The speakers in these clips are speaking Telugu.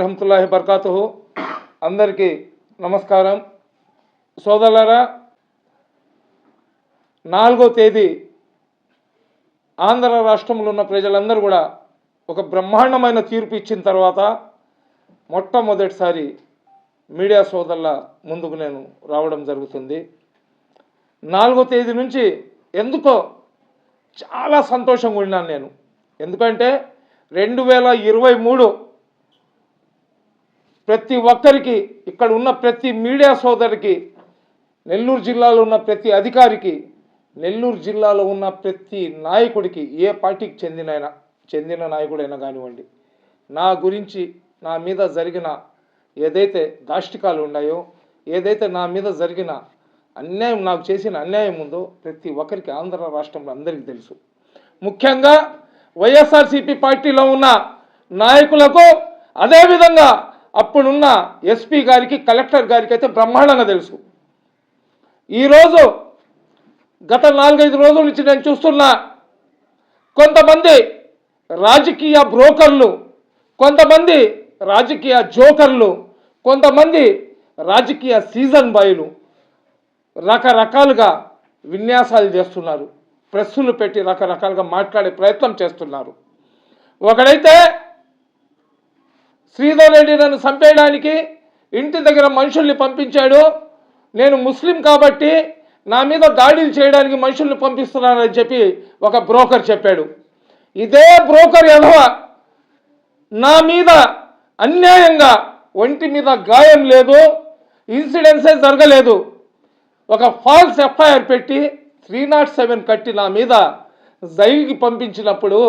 రహమతుల్లాహి బర్కాతు అందరికీ నమస్కారం. సోదరులరా నాలుగో తేదీ ఆంధ్ర రాష్ట్రంలో ఉన్న ప్రజలందరూ కూడా ఒక బ్రహ్మాండమైన తీర్పు ఇచ్చిన తర్వాత మొట్టమొదటిసారి మీడియా సోదరుల ముందుకు నేను రావడం జరుగుతుంది. నాలుగో తేదీ నుంచి ఎందుకో చాలా సంతోషంగా ఉన్నాను నేను. ఎందుకంటే రెండు వేల ఇరవై మూడు ప్రతి ఒక్కరికి ఇక్కడ ఉన్న ప్రతి మీడియా సోదరికి నెల్లూరు జిల్లాలో ఉన్న ప్రతి అధికారికి నెల్లూరు జిల్లాలో ఉన్న ప్రతి నాయకుడికి ఏ పార్టీకి చెందినైనా చెందిన నాయకుడైనా కానివ్వండి నా గురించి నా మీద జరిగిన ఏదైతే దాష్టికాలు ఉన్నాయో ఏదైతే నా మీద జరిగిన అన్యాయం నాకు చేసిన అన్యాయం ఉందో ప్రతి ఒక్కరికి ఆంధ్ర రాష్ట్రంలో అందరికీ తెలుసు. ముఖ్యంగా వైఎస్ఆర్సీపీ పార్టీలో ఉన్న నాయకులకు అదేవిధంగా అప్పుడున్న ఎస్పీ గారికి కలెక్టర్ గారికి అయితే బ్రహ్మాండంగా తెలుసు. ఈరోజు గత నాలుగైదు రోజుల నుంచి నేను చూస్తున్నా కొంతమంది రాజకీయ బ్రోకర్లు కొంతమంది రాజకీయ జోకర్లు కొంతమంది రాజకీయ సీజన్ బాయ్లు రకరకాలుగా విన్యాసాలు చేస్తున్నారు. ప్రెస్సులు పెట్టి రకరకాలుగా మాట్లాడే ప్రయత్నం చేస్తున్నారు. ఒకడైతే శ్రీధర్ రెడ్డి నన్ను చంపేయడానికి ఇంటి దగ్గర మనుషుల్ని పంపించాడు. నేను ముస్లిం కాబట్టి నా మీద దాడులు చేయడానికి మనుషుల్ని పంపిస్తున్నానని చెప్పి ఒక బ్రోకర్ చెప్పాడు. ఇదే బ్రోకర్ ఎదవ నా మీద అన్యాయంగా ఒంటి మీద గాయం లేదు ఇన్సిడెన్సే జరగలేదు. ఒక ఫాల్స్ ఎఫ్ఐఆర్ పెట్టి త్రీ నాట్ సెవెన్ కట్టి నా మీద జైలుకి పంపించినప్పుడు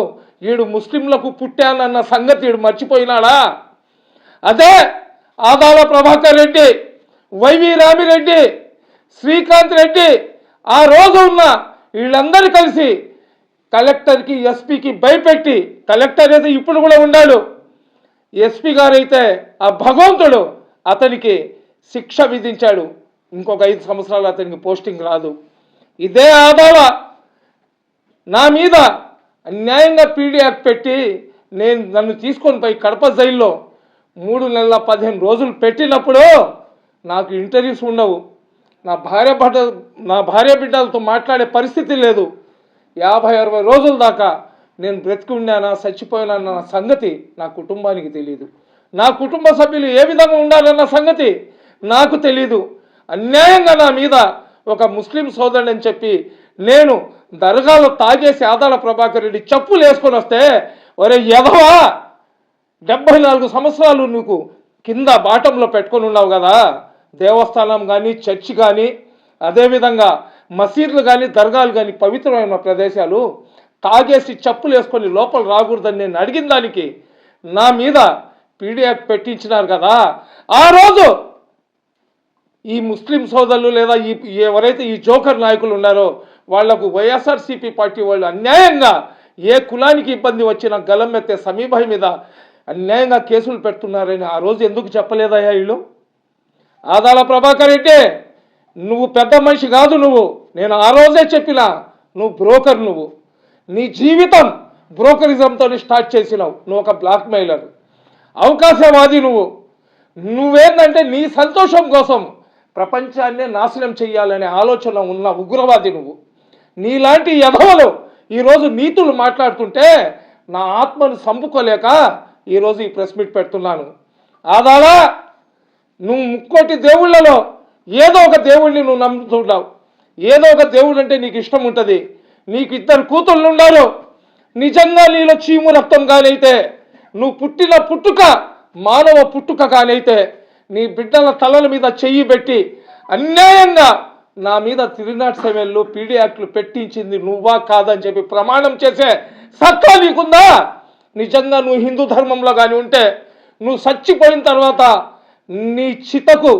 వీడు ముస్లింలకు పుట్టానన్న సంగతి వీడు మర్చిపోయినాడా? అదే ఆదాల ప్రభాకర్ రెడ్డి వైవి రామిరెడ్డి శ్రీకాంత్ రెడ్డి ఆ రోజు ఉన్న వీళ్ళందరూ కలిసి కలెక్టర్కి ఎస్పీకి భయపెట్టి కలెక్టర్ అయితే ఇప్పుడు కూడా ఉండాడు. ఎస్పీ గారైతే ఆ భగవంతుడు అతనికి శిక్ష విధించాడు. ఇంకొక ఐదు సంవత్సరాలు అతనికి పోస్టింగ్ రాదు. ఇదే ఆదావ నా మీద అన్యాయంగా పీడీ పెట్టి నేను నన్ను తీసుకొని పోయి కడప జైల్లో మూడు నెలల పదిహేను రోజులు పెట్టినప్పుడు నాకు ఇంటర్వ్యూస్ ఉండవు. నా భార్య బిడ్డ నా భార్య బిడ్డలతో మాట్లాడే పరిస్థితి లేదు. యాభై అరవై రోజుల దాకా నేను బ్రతికి ఉన్నానా చచ్చిపోయానన్న సంగతి నా కుటుంబానికి తెలియదు నా కుటుంబ సభ్యులు ఏ విధంగా ఉండాలన్న సంగతి నాకు తెలీదు. అన్యాయంగా నా మీద ఒక ముస్లిం సోదరుడు అని చెప్పి నేను దర్గాలో తాగేసి ఆదాల ప్రభాకర్ రెడ్డి చెప్పులు వేసుకొని వస్తే ఒరే ఎదవా డెబ్బై నాలుగు సంవత్సరాలు నీకు కింద బాటంలో పెట్టుకొని ఉన్నావు కదా. దేవస్థానం కానీ చర్చి కానీ అదేవిధంగా మసీదులు కానీ దర్గాలు కానీ పవిత్రమైన ప్రదేశాలు తాగేసి చెప్పులు వేసుకొని లోపల రాకూడదని నేను అడిగిన దానికి నా మీద పీడిఎఫ్ పెట్టించినారు కదా. ఆ రోజు ఈ ముస్లిం సోదరులు లేదా ఈ ఎవరైతే ఈ జోకర్ నాయకులు ఉన్నారో వాళ్ళకు వైఎస్ఆర్సీపీ పార్టీ వాళ్ళు అన్యాయంగా ఏ కులానికి ఇబ్బంది వచ్చినా గలం ఎత్తే సమీభాయ్ మీద అన్యాయంగా కేసులు పెడుతున్నారని ఆ రోజు ఎందుకు చెప్పలేదయ్యా వీళ్ళు? ఆదాల ప్రభాకర్ రెడ్డి నువ్వు పెద్ద మనిషి కాదు నువ్వు. నేను ఆ రోజే చెప్పిన నువ్వు బ్రోకర్ నువ్వు. నీ జీవితం బ్రోకరిజంతో స్టార్ట్ చేసినావు. నువ్వు ఒక బ్లాక్ మెయిలర్ అవకాశవాది నువ్వు. నువ్వేంటంటే నీ సంతోషం కోసం ప్రపంచాన్నే నాశనం చేయాలనే ఆలోచన ఉన్న ఉగ్రవాది నువ్వు. నీలాంటి యధవలు ఈరోజు నీతులు మాట్లాడుతుంటే నా ఆత్మను సంపుకోలేక ఈరోజు ఈ ప్రెస్ మీట్ పెడుతున్నాను. ఆదాలా నువ్వు ముక్కోటి దేవుళ్ళలో ఏదో ఒక దేవుడిని నువ్వు నమ్ముతుంటావు ఏదో ఒక దేవుడు అంటే నీకు ఇష్టం ఉంటుంది. నీకు ఇద్దరు కూతుళ్ళు ఉన్నారు. నిజంగా నీలో చీము రక్తం కానైతే నువ్వు పుట్టిన పుట్టుక మానవ పుట్టుక కానైతే నీ బిడ్డల తలల మీద చెయ్యి పెట్టి అన్యాయంగా నా మీద త్రీ సమయంలో సెవెన్లు పీడీ యాక్ట్లు పెట్టించింది నువ్వా కాదని చెప్పి ప్రమాణం చేసే సత్తా నీకుందా? నిజంగా నువ్వు హిందూ ధర్మంలో కానీ ఉంటే నువ్వు చచ్చిపోయిన తర్వాత నీ చితకు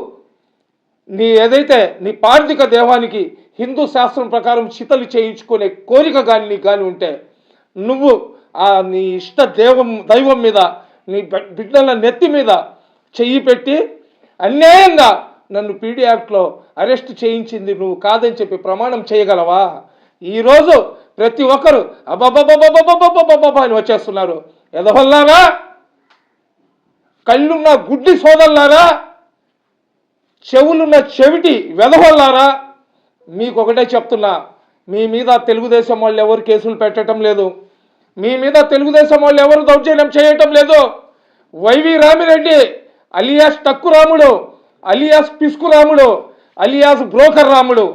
నీ ఏదైతే నీ పార్థిక దేవానికి హిందూ శాస్త్రం ప్రకారం చితలు చేయించుకునే కోరిక కానీ నీకు కానీ ఉంటే నువ్వు ఆ నీ ఇష్ట దేవం దైవం మీద నీ బిడ్డల నెత్తి మీద చెయ్యి పెట్టి అన్యాయంగా నన్ను పీడీ యాక్ట్లో అరెస్ట్ చేయించింది నువ్వు కాదని చెప్పి ప్రమాణం చేయగలవా? ఈరోజు ప్రతి ఒక్కరు అబ్బబ్బబ్బబ్బబ్బబ్బబ్బబ్బబ్బ అని వచ్చేస్తున్నారు ఎదవల్లారా కళ్ళున్న గుడ్డి సోదల్లారా చెవులున్న చెవిటి వెదవల్లారా మీకు ఒకటే చెప్తున్నా మీ మీద తెలుగుదేశం వాళ్ళు ఎవరు కేసులు పెట్టడం లేదు మీ మీద తెలుగుదేశం వాళ్ళు ఎవరు దౌర్జన్యం చేయటం లేదు Y V Ramireddy alias Takku Ramudu alias Pisku Ramudu alias broker రాముడు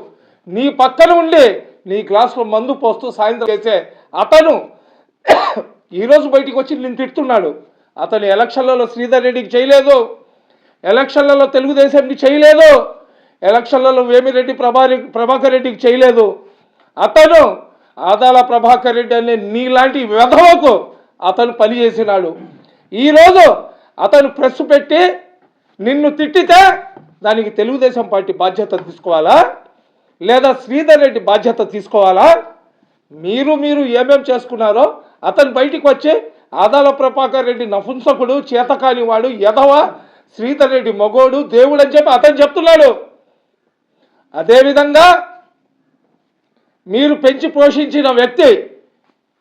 నీ పక్కన ఉండి నీ గ్లాసులో మందు పోస్తూ సాయంత్రం చేసే అతను ఈరోజు బయటికి వచ్చి నేను తిడుతున్నాడు. అతను ఎలక్షన్లలో శ్రీధర్ రెడ్డికి చేయలేదు. ఎలక్షన్లలో తెలుగుదేశంకి చేయలేదు. ఎలక్షన్లలో వేమిరెడ్డి ప్రభారి ప్రభాకర్ రెడ్డికి చేయలేదు. అతను ఆదాల ప్రభాకర్ రెడ్డి అనే నీలాంటి వెధవకు అతను పనిచేసినాడు. ఈరోజు అతను ప్రెస్ పెట్టి నిన్ను తిట్టితే దానికి తెలుగుదేశం పార్టీ బాధ్యత తీసుకోవాలా? లేదా శ్రీధర్ రెడ్డి బాధ్యత తీసుకోవాలా? మీరు మీరు ఏమేం చేసుకున్నారో అతను బయటికి వచ్చి ఆదాల ప్రభాకర్ రెడ్డి నపుంసకుడు చేతకాని వాడు ఎదవ శ్రీధర్ రెడ్డి మగోడు దేవుడు అని చెప్పి అతను చెప్తున్నాడు. అదేవిధంగా మీరు పెంచి పోషించిన వ్యక్తి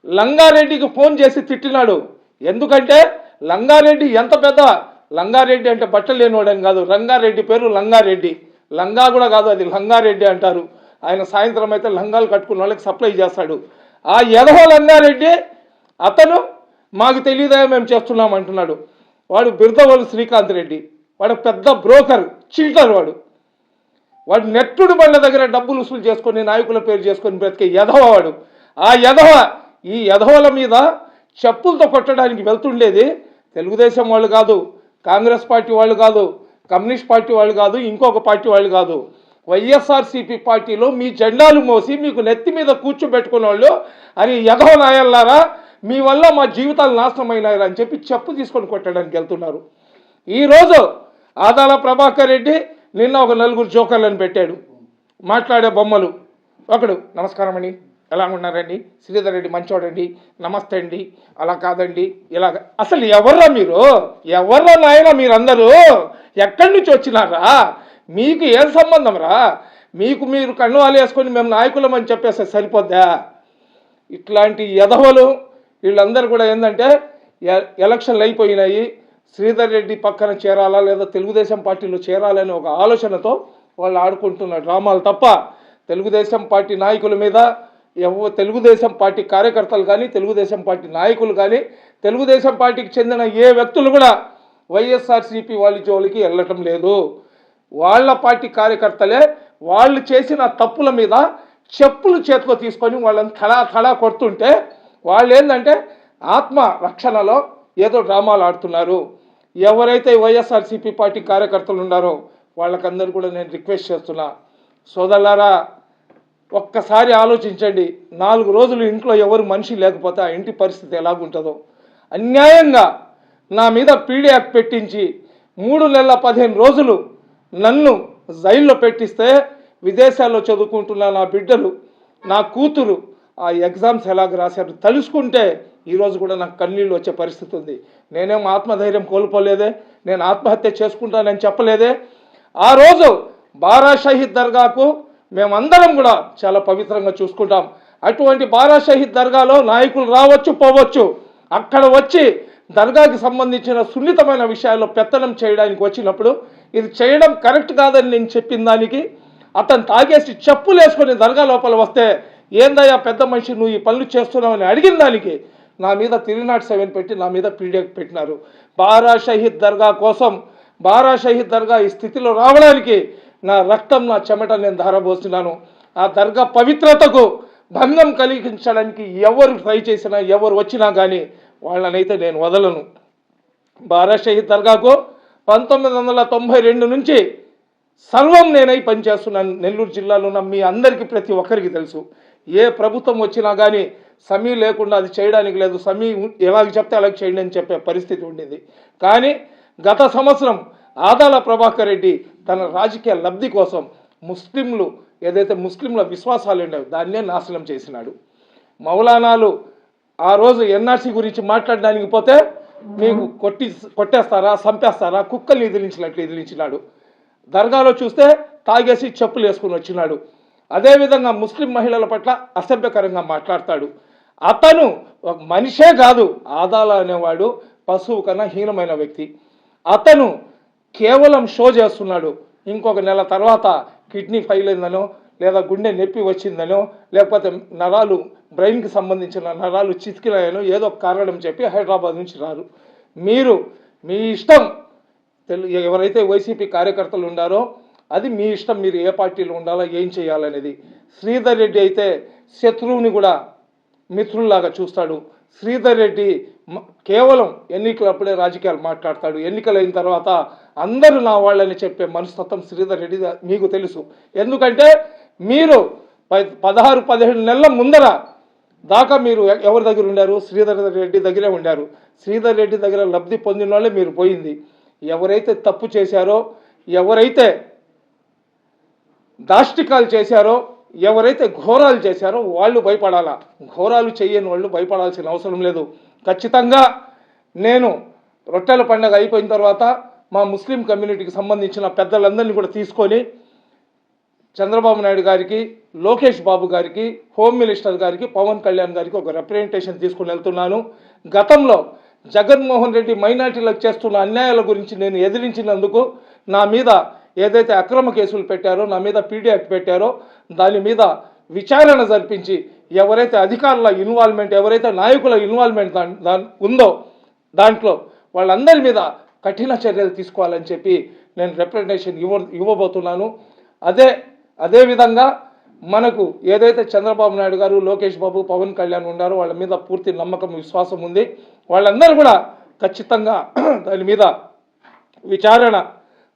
లంగారెడ్డికి ఫోన్ చేసి తిట్టినాడు. ఎందుకంటే లంగారెడ్డి ఎంత పెద్ద? లంగారెడ్డి అంటే బట్టలు లేనివాడని కాదు. రంగారెడ్డి పేరు లంగారెడ్డి. లంగా కూడా కాదు అది. లంగారెడ్డి అంటారు. ఆయన సాయంత్రం అయితే లంగాలు కట్టుకున్న వాళ్ళకి సప్లై చేస్తాడు. ఆ ఎదహో లంగారెడ్డి అతను మాకు తెలియదా మేము చేస్తున్నాం అంటున్నాడు. వాడు బిర్దవోలు శ్రీకాంత్ రెడ్డి. వాడు పెద్ద బ్రోకర్ చిల్టర్ వాడు. వాడు నెట్టుడు బండ్ల దగ్గర డబ్బులు వసూలు చేసుకొని నాయకుల పేరు చేసుకొని బ్రతికే యధవ వాడు. ఆ యధవ ఈ యధవల మీద చెప్పులతో కొట్టడానికి వెళ్తుండేది తెలుగుదేశం వాళ్ళు కాదు కాంగ్రెస్ పార్టీ వాళ్ళు కాదు కమ్యూనిస్ట్ పార్టీ వాళ్ళు కాదు ఇంకొక పార్టీ వాళ్ళు కాదు. వైఎస్ఆర్సీపీ పార్టీలో మీ జెండాలు మోసి మీకు నెత్తి మీద కూర్చోబెట్టుకున్న వాళ్ళు అని యధవ నాయల్లారా మీ వల్ల మా జీవితాలు నాశనమైనాయి అని చెప్పి చెప్పు తీసుకొని కొట్టడానికి వెళ్తున్నారు. ఈరోజు ఆదాల ప్రభాకర్ రెడ్డి నిన్న ఒక నలుగురు జోకర్లను పెట్టాడు. మాట్లాడే బొమ్మలు. ఒకడు నమస్కారం అండి ఎలా ఉన్నారండి? శ్రీధర్ రెడ్డి మంచోడండి నమస్తే అండి అలా కాదండి ఇలాగ. అసలు ఎవర్రా మీరు? ఎవర్రా నాయన మీరందరూ? ఎక్కడి నుంచి వచ్చినారా? మీకు ఏం సంబంధం రా? మీకు మీరు కన్నువాలు వేసుకొని మేము నాయకులం అని చెప్పేస్తే సరిపోద్దా? ఇట్లాంటి ఎదవలు వీళ్ళందరూ కూడా ఏంటంటే ఎలక్షన్లు అయిపోయినాయి. శ్రీధర్ రెడ్డి పక్కన చేరాలా లేదా తెలుగుదేశం పార్టీలో చేరాలని ఒక ఆలోచనతో వాళ్ళు ఆడుకుంటున్న డ్రామాలు తప్ప తెలుగుదేశం పార్టీ నాయకుల మీద ఎవ తెలుగుదేశం పార్టీ కార్యకర్తలు కానీ తెలుగుదేశం పార్టీ నాయకులు కానీ తెలుగుదేశం పార్టీకి చెందిన ఏ వ్యక్తులు కూడా వైఎస్ఆర్సీపీ వాళ్ళ జోలికి వెళ్ళటం లేదు. వాళ్ళ పార్టీ కార్యకర్తలే వాళ్ళు చేసిన తప్పుల మీద చెప్పులు చేతిలో తీసుకొని వాళ్ళని తలా తలా కొడుతుంటే వాళ్ళు ఏంటంటే ఆత్మ రక్షణలో ఏదో డ్రామాలు ఆడుతున్నారు. ఎవరైతే వైఎస్ఆర్సీపీ పార్టీ కార్యకర్తలు ఉన్నారో వాళ్ళకందరూ కూడా నేను రిక్వెస్ట్ చేస్తున్నా. సోదరులారా ఒక్కసారి ఆలోచించండి. నాలుగు రోజులు ఇంట్లో ఎవరు మనిషి లేకపోతే ఆ ఇంటి పరిస్థితి ఎలాగుంటుందో. అన్యాయంగా నా మీద పీడీ పెట్టించి మూడు నెలల పదిహేను రోజులు నన్ను జైల్లో పెట్టిస్తే విదేశాల్లో చదువుకుంటున్న నా బిడ్డలు నా కూతురు ఆ ఎగ్జామ్స్ ఎలాగ రాశారు తలుసుకుంటే ఈరోజు కూడా నాకు కన్నీళ్ళు వచ్చే పరిస్థితి ఉంది. నేనేం ఆత్మధైర్యం కోల్పోలేదే నేను ఆత్మహత్య చేసుకుంటానని చెప్పలేదే. ఆ రోజు బారా షహీద్ దర్గాకు మేమందరం కూడా చాలా పవిత్రంగా చూసుకుంటాం. అటువంటి బారా షహీద్ దర్గాలో నాయకులు రావచ్చు పోవచ్చు. అక్కడ వచ్చి దర్గాకి సంబంధించిన సున్నితమైన విషయాల్లో పెత్తనం చేయడానికి వచ్చినప్పుడు ఇది చేయడం కరెక్ట్ కాదని నేను చెప్పిన దానికి అతను తాగేసి చెప్పులు వేసుకొని దర్గా లోపల వస్తే ఏందయ్యా పెద్ద మనిషి నువ్వు ఈ పనులు చేస్తున్నావని అడిగిన దానికి నా మీద త్రీ నాట్ సెవెన్ పెట్టి నా మీద పీడిఎఫ్ పెట్టినారు. బారా షహీద్ దర్గా కోసం బారా షహీద్ దర్గా ఈ స్థితిలో రావడానికి నా రక్తం నా చెమట నేను ధారబోస్తున్నాను ఆ దర్గా పవిత్రతకు భంగం కలిగించడానికి ఎవరు ట్రై చేసినా ఎవరు వచ్చినా కానీ వాళ్ళనైతే నేను వదలను. బారా షహీద్ దర్గాకు పంతొమ్మిది వందల తొంభై రెండు నుంచి సర్వం నేనై పనిచేస్తున్నాను. నెల్లూరు జిల్లాలో ఉన్న మీ అందరికీ ప్రతి ఒక్కరికి తెలుసు. ఏ ప్రభుత్వం వచ్చినా కానీ సమీ లేకుండా అది చేయడానికి లేదు. సమీ ఎలాగ చెప్తే అలాగ చేయండి అని చెప్పే పరిస్థితి ఉండేది. కానీ గత సంవత్సరం ఆదాల ప్రభాకర్ రెడ్డి తన రాజకీయ లబ్ధి కోసం ముస్లింలు ఏదైతే ముస్లింల విశ్వాసాలు ఉండేవి దాన్నే నాశనం చేసినాడు. మౌలానాలు ఆ రోజు ఎన్ఆర్సీ గురించి మాట్లాడడానికి పోతే మీకు కొట్టి కొట్టేస్తారా చంపేస్తారా కుక్కల్ని ఎదిరించినట్లు ఎదిరించినాడు. దర్గాలో చూస్తే తాగేసి చెప్పులు వేసుకుని వచ్చినాడు. అదేవిధంగా ముస్లిం మహిళల పట్ల అసభ్యకరంగా మాట్లాడతాడు. అతను ఒక మనిషే కాదు ఆదాల అనేవాడు పశువు కన్నా హీనమైన వ్యక్తి. అతను కేవలం షో చేస్తున్నాడు. ఇంకొక నెల తర్వాత కిడ్నీ ఫెయిల్ అయిందనో లేదా గుండె నొప్పి వచ్చిందనో లేకపోతే నరాలు బ్రెయిన్కి సంబంధించిన నరాలు చితికినాయనో ఏదో ఒక కారణం చెప్పి హైదరాబాద్ నుంచి రారు. మీరు మీ ఇష్టం తెలు ఎవరైతే వైసీపీ కార్యకర్తలు ఉండారో అది మీ ఇష్టం మీరు ఏ పార్టీలో ఉండాలో ఏం చేయాలనేది. శ్రీధర్ రెడ్డి అయితే శత్రువుని కూడా మిత్రుల్లాగా చూస్తాడు. శ్రీధర్ రెడ్డి కేవలం ఎన్నికలప్పుడే రాజకీయాలు మాట్లాడతాడు. ఎన్నికలైన తర్వాత అందరూ నా వాళ్ళని చెప్పే మనస్తత్వం శ్రీధర్ రెడ్డి మీకు తెలుసు. ఎందుకంటే మీరు పదహారు పదిహేడు నెలల ముందర దాకా మీరు ఎవరి దగ్గర ఉండారు? శ్రీధర్ రెడ్డి దగ్గరే ఉండారు. శ్రీధర్ రెడ్డి దగ్గర లబ్ధి పొందిన వాళ్ళే మీరు పోయింది. ఎవరైతే తప్పు చేశారో ఎవరైతే దాష్టికాలు చేశారో ఎవరైతే ఘోరాలు చేశారో వాళ్ళు భయపడాలా? ఘోరాలు చేయని వాళ్ళు భయపడాల్సిన అవసరం లేదు. ఖచ్చితంగా నేను రొట్టెల పండగ అయిపోయిన తర్వాత మా ముస్లిం కమ్యూనిటీకి సంబంధించిన పెద్దలందరినీ కూడా తీసుకొని చంద్రబాబు నాయుడు గారికి లోకేష్ బాబు గారికి హోమ్ మినిస్టర్ గారికి పవన్ కళ్యాణ్ గారికి ఒక రిప్రజెంటేషన్ తీసుకుని వెళ్తున్నాను. గతంలో జగన్మోహన్ రెడ్డి మైనార్టీలకు చేస్తున్న అన్యాయాల గురించి నేను ఎదిరించినందుకు నా మీద ఏదైతే అక్రమ కేసులు పెట్టారో నా మీద పీడీఎఫ్ పెట్టారో దాని మీద విచారణ జరిపించి ఎవరైతే అధికారుల ఇన్వాల్వ్మెంట్ ఎవరైతే నాయకుల ఇన్వాల్వ్మెంట్ దా దాని ఉందో దాంట్లో వాళ్ళందరి మీద కఠిన చర్యలు తీసుకోవాలని చెప్పి నేను రిప్రజెంటేషన్ ఇవ్వ ఇవ్వబోతున్నాను. అదే అదేవిధంగా మనకు ఏదైతే చంద్రబాబు నాయుడు గారు లోకేష్ బాబు పవన్ కళ్యాణ్ ఉన్నారో వాళ్ళ మీద పూర్తి నమ్మకం విశ్వాసం ఉంది. వాళ్ళందరూ కూడా ఖచ్చితంగా దాని మీద విచారణ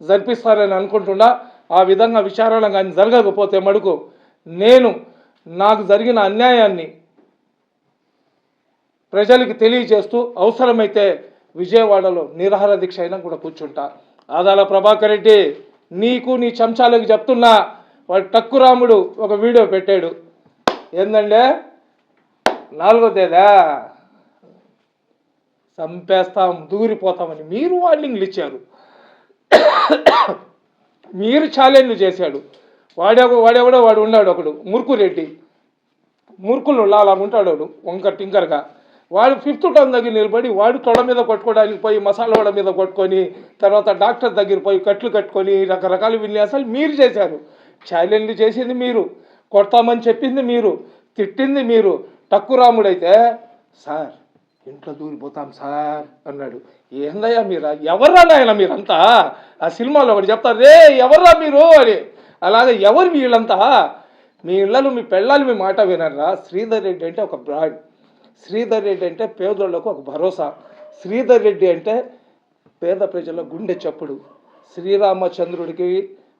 జరిపిస్తారని అనుకుంటున్నా. ఆ విధంగా విచారణ కానీ జరగకపోతే మడుకు నేను నాకు జరిగిన అన్యాయాన్ని ప్రజలకు తెలియజేస్తూ అవసరమైతే విజయవాడలో నిరాహార దీక్ష అయినా కూడా కూర్చుంటా. ఆదాల ప్రభాకర్ రెడ్డి నీకు నీ చెంచాలకు చెప్తున్నా వాడు టక్కురాముడు ఒక వీడియో పెట్టాడు. ఏందంటే నాలుగో తేదా. చంపేస్తాం దూరిపోతామని మీరు వార్నింగ్లు ఇచ్చారు. మీరు ఛాలెంజ్లు చేశాడు. వాడే వాడేవాడో వాడు ఉన్నాడు ఒకడు మురుకురెడ్డి. మురుకులు అలా ఉంటాడు వాడు వంకర్ టింకర్గా. వాడు ఫిఫ్త్ టర్మ్ దగ్గర నిలబడి వాడు తొడ మీద కొట్టుకోవడానికి పోయి మసాలా వడ మీద కొట్టుకొని తర్వాత డాక్టర్ దగ్గర పోయి కట్లు కట్టుకొని రకరకాల విన్యాసాలు మీరు చేశారు. ఛాలెంజ్ చేసింది మీరు కొడతామని చెప్పింది మీరు తిట్టింది మీరు. టక్కురాముడైతే సార్ ఇంట్లో దూరిపోతాం సార్ అన్నాడు. ఏందయ్యా మీరు? ఎవర్రా నాయన మీరంతా? ఆ సినిమాలో ఒకటి చెప్తారు రే ఎవర్రా మీరు? అని. అలాగే ఎవరు వీళ్ళంతా? మీ ఇళ్ళలో మీ పెళ్ళాలు మీ మాట వినరా శ్రీధర్ రెడ్డి అంటే ఒక బ్రాండ్. శ్రీధర్ రెడ్డి అంటే పేదోళ్ళకు ఒక భరోసా. శ్రీధర్ రెడ్డి అంటే పేద ప్రజల గుండె చప్పుడు. శ్రీరామచంద్రుడికి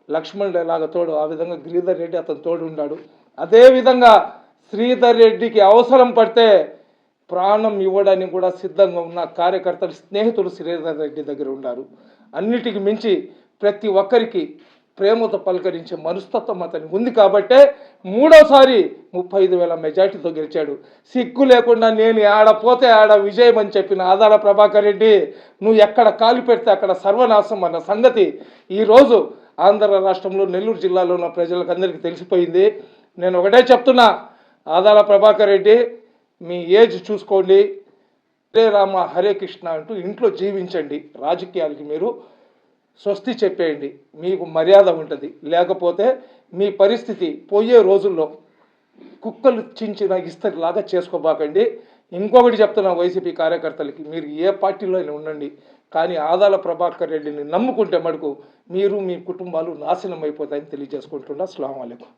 లక్ష్మణుడు ఎలాగ తోడు? ఆ విధంగా గిరిధర్ రెడ్డి అతను తోడు ఉన్నాడు అదేవిధంగా శ్రీధర్ రెడ్డికి అవసరం పడితే ప్రాణం ఇవ్వడానికి కూడా సిద్ధంగా ఉన్న కార్యకర్తలు స్నేహితులు శ్రీధర్ రెడ్డి దగ్గర ఉన్నారు. అన్నిటికి మించి ప్రతి ఒక్కరికి ప్రేమతో పలకరించే మనస్తత్వం అతనికి ఉంది కాబట్టే మూడోసారి ముప్పై ఐదు వేల మెజార్టీతో గెలిచాడు. సిగ్గు లేకుండా నేను ఆడ పోతే ఆడ విజయం అని చెప్పిన ఆదాల ప్రభాకర్ రెడ్డి నువ్వు ఎక్కడ కాలు పెడితే అక్కడ సర్వనాశం అన్న సంగతి ఈరోజు ఆంధ్ర రాష్ట్రంలో నెల్లూరు జిల్లాలో ఉన్న ప్రజలకు అందరికీ తెలిసిపోయింది. నేను ఒకటే చెప్తున్నా ఆదాల ప్రభాకర్ రెడ్డి మీ ఏజ్ చూసుకోండి. హరే రామ హరే కృష్ణ అంటూ ఇంట్లో జీవించండి. రాజకీయాలకి మీరు స్వస్తి చెప్పేయండి. మీకు మర్యాద ఉంటుంది. లేకపోతే మీ పరిస్థితి పోయే రోజుల్లో కుక్కలు చించిన ఇస్తరిలాగా చేసుకోబాకండి. ఇంకొకటి చెప్తున్నా వైసీపీ కార్యకర్తలకి మీరు ఏ పార్టీలో అయినా ఉండండి. కానీ ఆదాల ప్రభాకర్ రెడ్డిని నమ్ముకుంటే మటుకు మీరు మీ కుటుంబాలు నాశనం అయిపోతాయని తెలియజేసుకుంటున్నా. అస్సలం అయికం